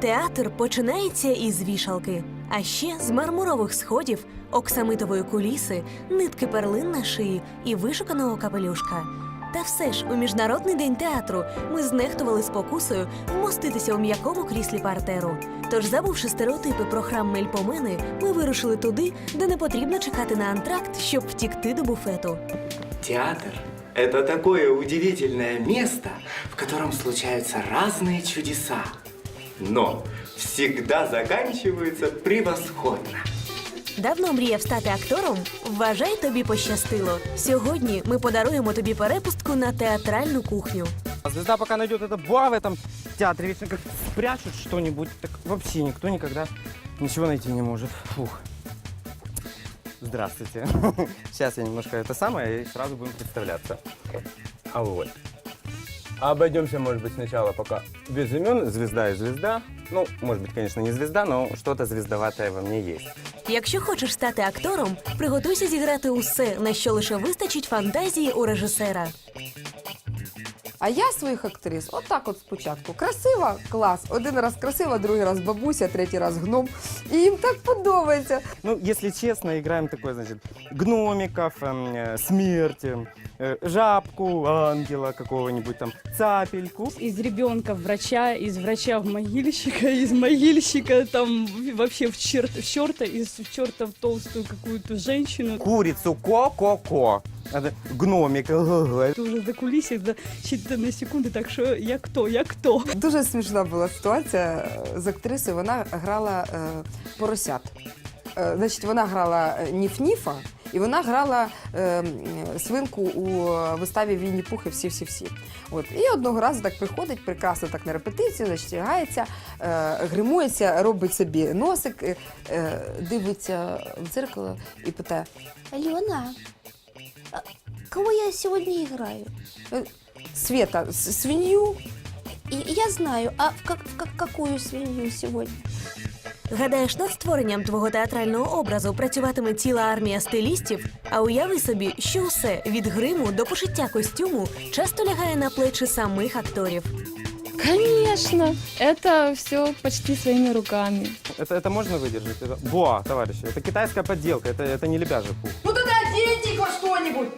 Театр починається із вішалки, а ще з мармурових сходів, оксамитової куліси, нитки перлин на шиї і вишуканого капелюшка. Та все ж у міжнародний день театру ми знехтували спокусою вмоститися у м'якому кріслі партеру. Тож, забувши стереотипи про храм Мельпомени, ми вирушили туди, де не потрібно чекати на антракт, щоб втікти до буфету. Театр – это такое удивительное место, в котором случаются разные чудеса Но всегда заканчиваются превосходно. Давно мріяв стати актором? Вважай, тобі пощастило. Сьогодні ми подаруємо тобі перепустку на театральну кухню. А звезда пока найдет это буа в этом театре, вечно как спрячут что-нибудь, так вообще никто никогда ничего найти не может. Фух. Здравствуйте. Сейчас я немножко это самое и сразу будем представляться. А вот. Обойдемся, может быть, сначала пока без имен. Звезда и звезда. Ну, может быть, конечно, не звезда, но что-то звездоватое во мне есть. Якщо хочеш стати актором, приготуйся зіграти усе, на що лише вистачить фантазії у режисера. А я своїх актрис отак от спочатку. Красива клас. Один раз красива, другий раз бабуся, третій раз гном. І їм так подобається. Ну, если честно, играем такой, значит, гномиков, эм, э, смерти, э, жабку, ангела какого-нибудь там, цапельку. из ребенка в врача, из врача в могильщика, из могильщика там вообще в, черт, в черта, из черта в толстую какую-то женщину. Курицу ко-ко-ко. Это гномик. га-га. Ты уже за кулисик за считанные секунды, так что я кто, я кто? Дуже смішна була ситуація з актрисою. Вона грала е, поросят. Е, значить, вона грала е, Ніф-Ніфа, і вона грала е, м, свинку у виставі Вінні Пух і всі-всі-всі. От. І одного разу так приходить, прекрасно так на репетицію, значить, гається, е, гримується, робить собі носик, е, е, дивиться в дзеркало і питає: Алена, а кого я сегодня играю? Света, с- свинью? И я знаю, а в, как, в как- какую свинью сегодня? Гадаєш, над створенням твого театрального образу працюватиме ціла армія стилістів, а уяви собі, що усе від гриму до пошиття костюму часто лягає на плечі самих акторів. Конечно, это все почти своими руками. Это, это можно выдержать? Это... Боа, товарищи, это китайская подделка, это, это не лебяжий пух. Ну тогда оденьте во что-нибудь!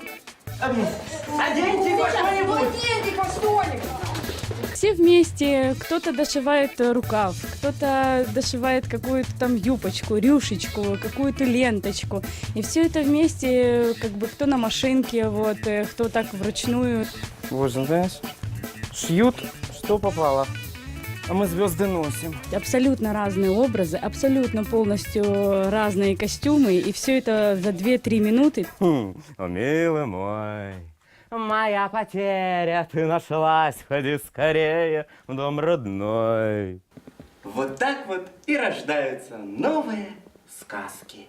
Оденьте во что-нибудь! оденьте во что-нибудь! Все вместе, кто-то дошивает э, рукав, кто-то дошивает какую-то там юбочку, рюшечку, какую-то ленточку. И все это вместе, э, как бы кто на машинке, вот, э, кто так вручную. Боже, знаешь, шьют, что попало. А мы звезды носим. Абсолютно разные образы, абсолютно полностью разные костюмы. И все это за 2-3 минуты. Хм, о, милый мой, моя потеря, ты нашлась, ходи скорее в дом родной. Вот так вот и рождаются новые сказки.